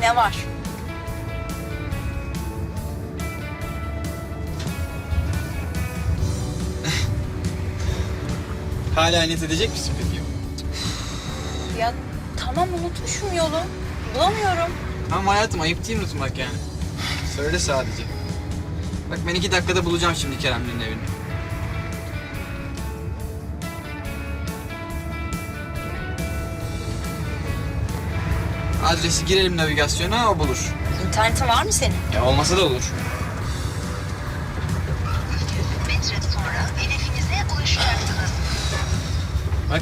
Ne var? Hala niyet edecek misin peki? Ya tamam unutmuşum yolu. Bulamıyorum. Ama hayatım ayıp değil unutmak yani. Söyle sadece. Bak ben iki dakikada bulacağım şimdi Kerem'lerin evini. Adresi girelim navigasyona o bulur. İnternetin var mı senin? Ya olmasa da olur. metre sonra hedefinize ulaşacaksınız. Bak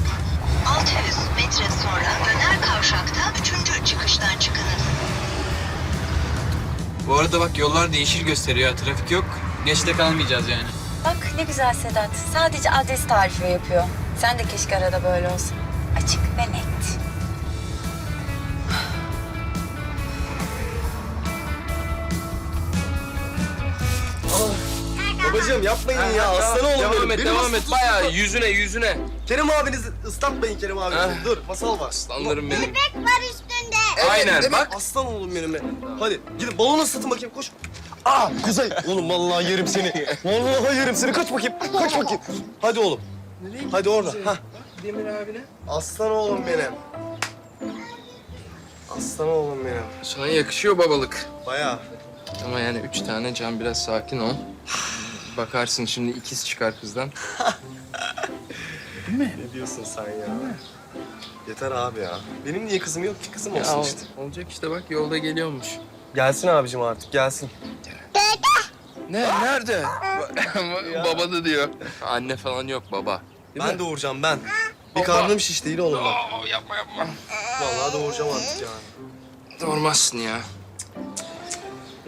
600 metre sonra döner kavşakta üçüncü çıkıştan çıkınız. bu arada bak yollar değişir gösteriyor. Trafik yok. Geçte kalmayacağız yani. Bak ne güzel Sedat. Sadece adres tarifi yapıyor. Sen de keşke arada böyle olsun. Babacığım yapmayın ya. Aslan oğlum Devam benim. et, Beni devam nasıl et. Bayağı yüzüne, yüzüne. Kerem abinizi ıslatmayın Kerem abinizi. Heh. Dur masal var. Aslanlarım benim. var üstünde. Aynen, Evet, bak. Aslan oğlum benim be. Hadi gidin balonu ısıtın bakayım koş. Aa Kuzey. Oğlum vallahi yerim seni. Vallahi yerim seni. Kaç bakayım. Kaç bakayım. Hadi oğlum. Hadi orada. Hah. Demir abine. Aslan oğlum benim. Aslan oğlum benim. Sana yakışıyor babalık. Bayağı. Ama yani üç tane can biraz sakin ol. Bakarsın şimdi ikiz çıkar kızdan. Ne diyorsun sen ya? Yeter abi ya. Benim niye kızım yok ki kızım olsun Ya, işte. olacak işte bak yolda geliyormuş. Gelsin abicim artık gelsin. Ne? Nerede? baba da diyor. Anne falan yok baba. Değil ben mi? doğuracağım ben. Bir karnım şiş değil oğlum bak. Yapma yapma. Vallahi doğuracağım artık yani. Doğurmazsın ya.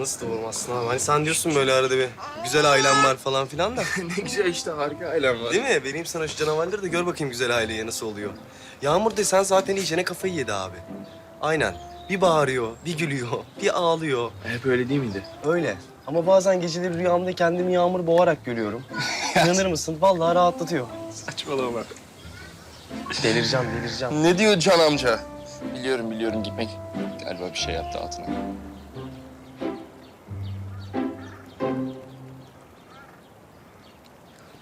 Nasıl doğurmazsın abi? Hani sen diyorsun böyle arada bir güzel ailem var falan filan da. ne güzel işte harika ailem var. Değil mi? Vereyim sana şu canavarları da gör bakayım güzel aileye nasıl oluyor. Yağmur desen zaten iyicene kafayı yedi abi. Aynen. Bir bağırıyor, bir gülüyor, bir ağlıyor. Hep öyle değil miydi? Öyle. Ama bazen geceleri rüyamda kendimi yağmur boğarak görüyorum. İnanır mısın? Vallahi rahatlatıyor. Saçmalama. Delireceğim, delireceğim. Ne diyor Can amca? Biliyorum biliyorum gitmek galiba bir şey yaptı altına.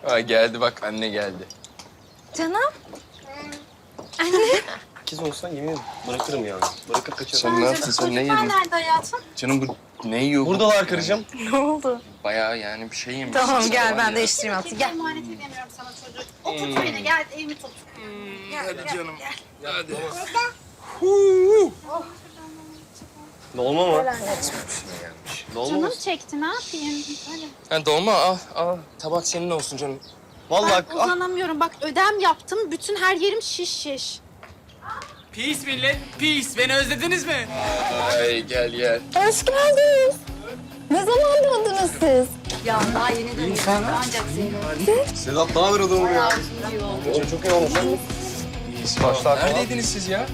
Aa, geldi bak anne geldi. Canım. İkiz olsan yemin ederim bırakırım yani. Bırakıp kaçarım. Sen ne yaptın sen ne yedin? nerede hayatım? Canım bu ne yiyor? bu? Buradalar karıcığım. Ne oldu? Bayağı yani bir şey yemiş. Tamam gel ben de değiştireyim artık. Gel. emanet edemiyorum sana çocuğu. O tut beni gel elimi tut. Hadi canım. Hadi. Dolma mı? Dolma? Canım çekti ne yapayım? Hadi. Ha, dolma al al. Tabak senin olsun canım. Vallahi Ben ah, uzanamıyorum. Bak ödem yaptım. Bütün her yerim şiş şiş. Peace millet, peace. Beni özlediniz mi? Ay gel gel. Hoş geldiniz. Ne zaman döndünüz siz? Ya daha yeni dönüyorum. Ancak seni. Sedat ne haber adamım ya? Oğlum çok iyi olmuş. Başlar falan. Neredeydiniz siz ya?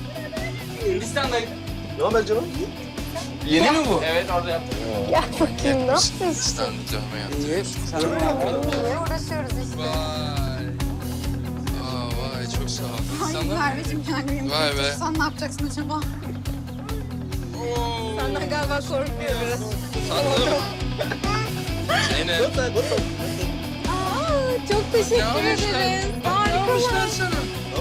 Hindistan'dayım. Ne haber canım? Yeni mi bu? Evet orada yaptım. Gel bakayım ne yapıyorsun? Stand canıma yaptım. Ne uğraşıyoruz işte. Vay. Aa, vay çok sağ ol. Ay Sana? Merveciğim yani. Vay be. Sen ne yapacaksın acaba? Senden galiba korkmuyoruz. Sandım. Zeynep. Aa, çok teşekkür yapmışlar? ederiz. Ne yapmışlar sana?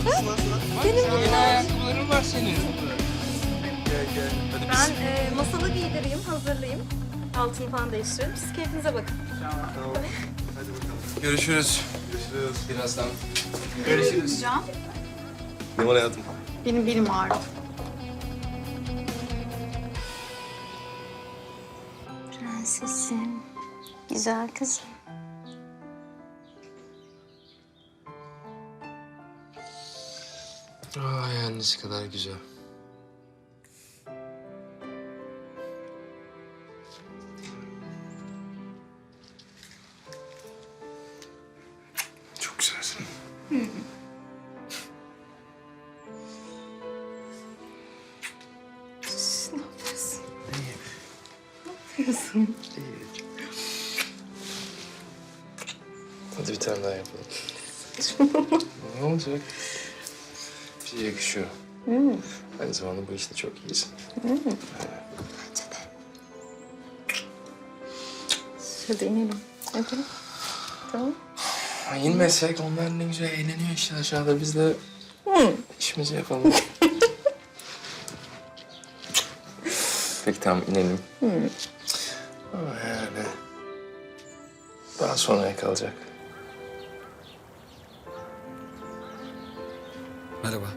Ne lan Sedat? Benim Yeni ayakkabıların var senin. Ben e, masalı giydireyim, hazırlayayım. Altını falan değiştirelim. Siz keyfinize bakın. Tamam. Hadi bakalım. Görüşürüz. Görüşürüz. Birazdan. Görüşürüz. Can. Ne var hayatım? Benim belim ağrıyor. Prensesim, güzel kızım. Ay annesi kadar güzel. Güzelsin. Hadi bir tane daha yapalım. ne olacak? Bir şey yakışıyor. Aynı zamanda bu işte çok iyisin. Şurada inelim. Hadi. Tamam. İnmesek onlar ne güzel eğleniyor işte aşağıda biz de işimizi yapalım. Peki tamam inelim. Ama yani daha sonraya kalacak. Merhaba.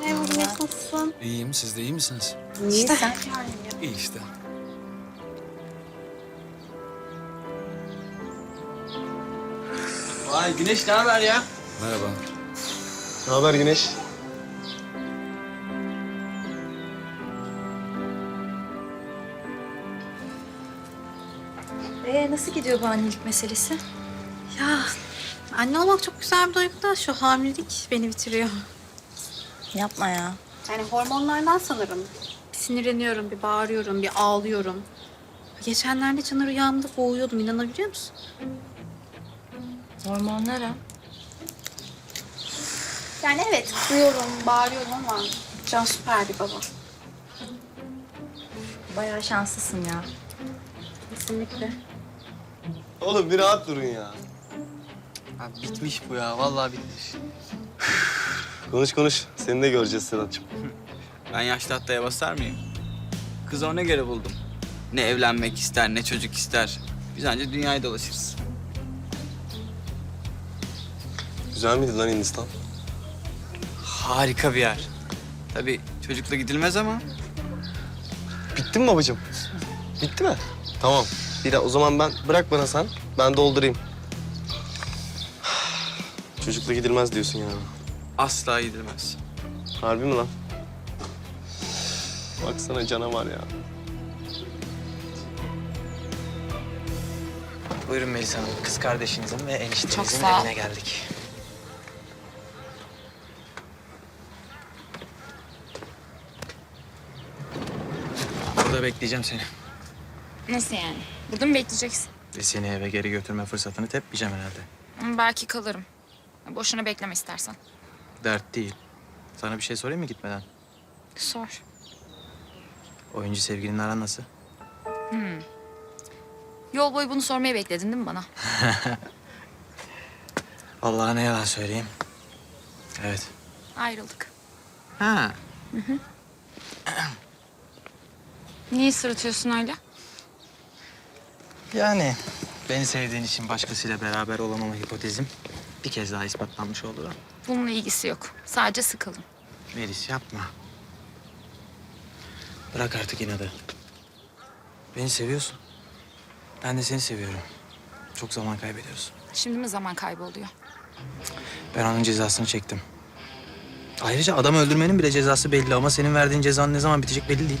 Merhaba nasılsın? İyiyim. Siz de iyi misiniz? İyi sen. İyi işte. Güneş ne haber ya? Merhaba. Ne haber Güneş? Ee, nasıl gidiyor bu annelik meselesi? Ya anne olmak çok güzel bir duygu da şu hamilelik beni bitiriyor. Yapma ya. Yani hormonlardan sanırım. Bir sinirleniyorum, bir bağırıyorum, bir ağlıyorum. Geçenlerde Çınar rüyamda boğuyordum inanabiliyor musun? Hormonlara. Yani evet duyuyorum, bağırıyorum ama Can süper bir baba. Bayağı şanslısın ya. Kesinlikle. Oğlum bir rahat durun ya. Abi bitmiş bu ya. Vallahi bitmiş. Konuş konuş. Seni de göreceğiz Sedat'cığım. Ben yaşlı hattaya basar mıyım? Kız ona göre buldum. Ne evlenmek ister, ne çocuk ister. Biz ancak dünyayı dolaşırız. Güzel miydi lan Hindistan? Harika bir yer. Tabii çocukla gidilmez ama Bitti mi babacığım? Bitti mi? Tamam. Bir de o zaman ben bırak bana sen. Ben doldurayım. Çocukla gidilmez diyorsun yani. asla gidilmez. Harbi mi lan? Baksana canavar ya. Buyurun Melisa Hanım. Kız kardeşinizin ve eniştenizin sağ ol. evine geldik. Burada bekleyeceğim seni. Nasıl yani? Burada mı bekleyeceksin? Ve seni eve geri götürme fırsatını tepmeyeceğim herhalde. Hı, Belki kalırım. Boşuna bekleme istersen. Dert değil. Sana bir şey sorayım mı gitmeden? Sor. Oyuncu sevgilinin aran nasıl? Yol boyu bunu sormayı bekledin değil mi bana? Vallahi ne yalan söyleyeyim. Evet. Ayrıldık. Ha. Niye sırıtıyorsun öyle? Yani beni sevdiğin için başkasıyla beraber olamama hipotezim bir kez daha ispatlanmış oldu da. Bununla ilgisi yok. Sadece sıkıldım. Melis yapma. Bırak artık inadı. Beni seviyorsun. Ben de seni seviyorum. Çok zaman kaybediyoruz. Şimdi mi zaman kayboluyor? Ben onun cezasını çektim. Ayrıca adam öldürmenin bile cezası belli ama senin verdiğin cezanın ne zaman bitecek belli değil.